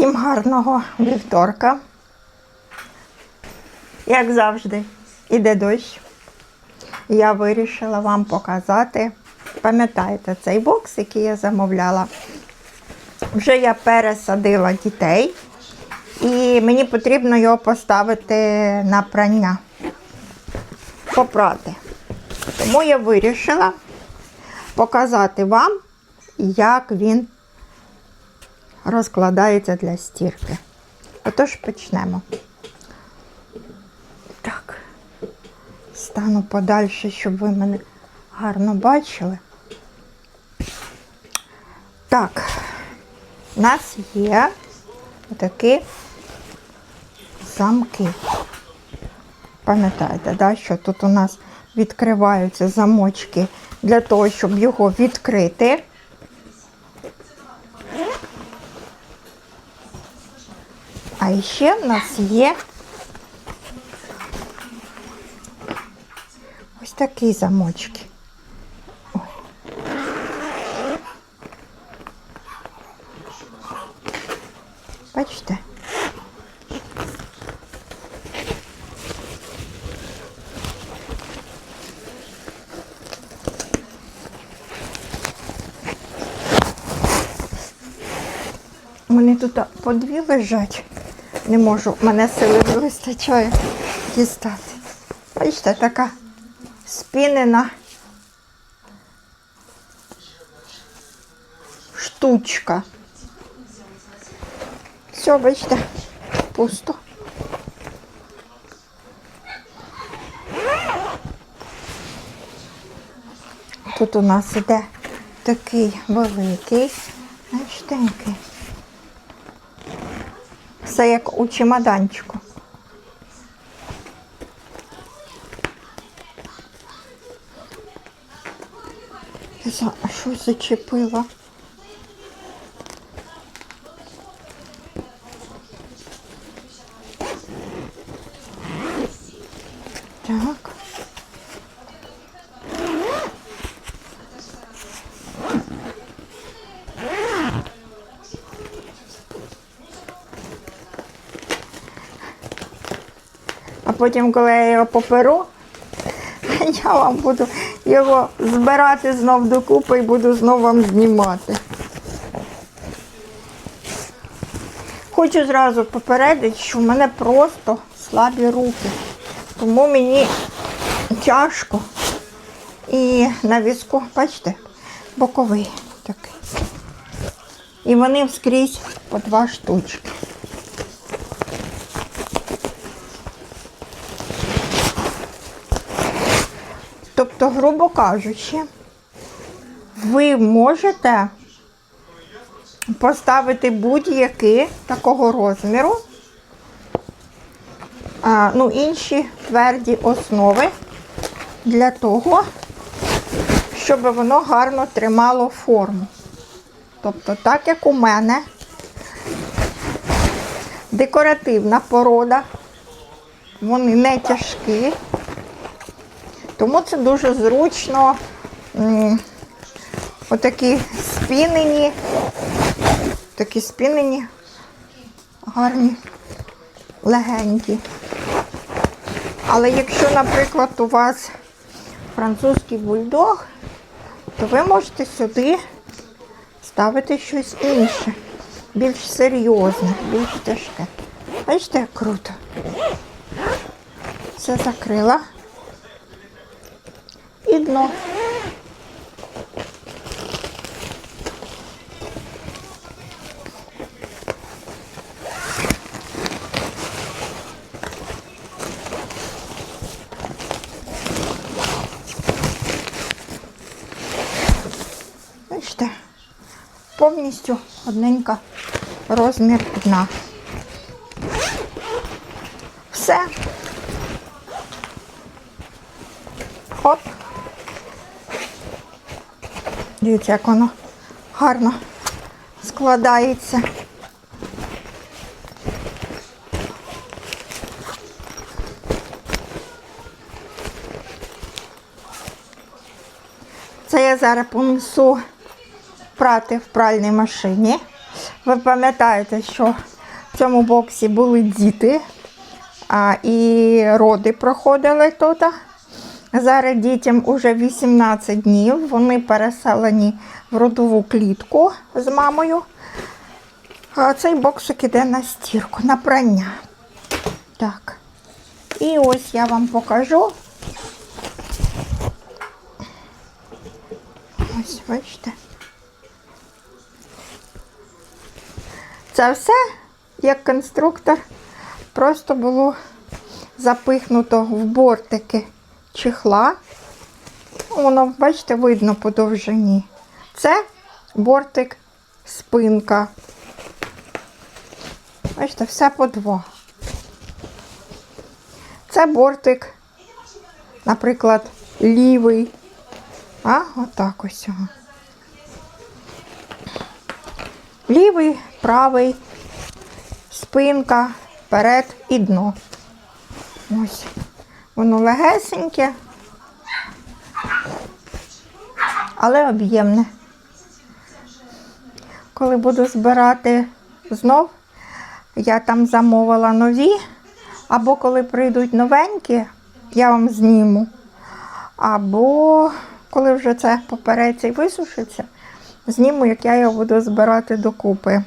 Всім гарного вівторка. Як завжди, іде дощ. Я вирішила вам показати. Пам'ятаєте цей бокс, який я замовляла? Вже я пересадила дітей, і мені потрібно його поставити на прання, попрати. Тому я вирішила показати вам, як він розкладається для стірки. Отож почнемо. Так, стану подальше, щоб ви мене гарно бачили. Так, у нас є такі замки. Пам'ятаєте, да, що тут у нас відкриваються замочки для того, щоб його відкрити. А ще в нас є ось такі замочки. Бачите? Вони тут по дві лежать. Не можу, мене сили не вистачає дістати. Бачите, така спінена штучка. Все, бачите, пусто. Тут у нас іде такий великий, бачите, Все як у чемоданчику. За- що зачепила? Так. Потім, коли я його поперу, я вам буду його збирати знов докупи і буду знов вам знімати. Хочу зразу попередити, що в мене просто слабі руки. Тому мені тяжко. І на візку, бачите, боковий такий. І вони вскрізь по два штучки. Тобто, грубо кажучи, ви можете поставити будь-які такого розміру, а, ну, інші тверді основи для того, щоб воно гарно тримало форму. Тобто, так як у мене декоративна порода, вони не тяжкі. Тому це дуже зручно. Отакі спінені, такі спінені, гарні, легенькі. Але якщо, наприклад, у вас французький бульдог, то ви можете сюди ставити щось інше, більш серйозне, більш тяжке. Бачите, як круто. Все закрила і. Бачите, повністю одненька розмір дна. Все. Оп. Дивіться, як воно гарно складається. Це я зараз понесу прати в пральній машині. Ви пам'ятаєте, що в цьому боксі були діти, а, і роди проходили тут. Зараз дітям уже 18 днів. Вони переселені в родову клітку з мамою. А цей боксик іде на стірку, на прання. Так. І ось я вам покажу. Ось, бачите. Це все, як конструктор, просто було запихнуто в бортики чехла. Воно, бачите, видно по довжині. Це бортик спинка. Бачите, все по два. Це бортик, наприклад, лівий. А, отак ось. Лівий, правий, спинка, вперед і дно. Ось. Воно легесеньке, але об'ємне. Коли буду збирати знов, я там замовила нові, або коли прийдуть новенькі, я вам зніму. Або коли вже це попереться і висушиться, зніму, як я його буду збирати докупи.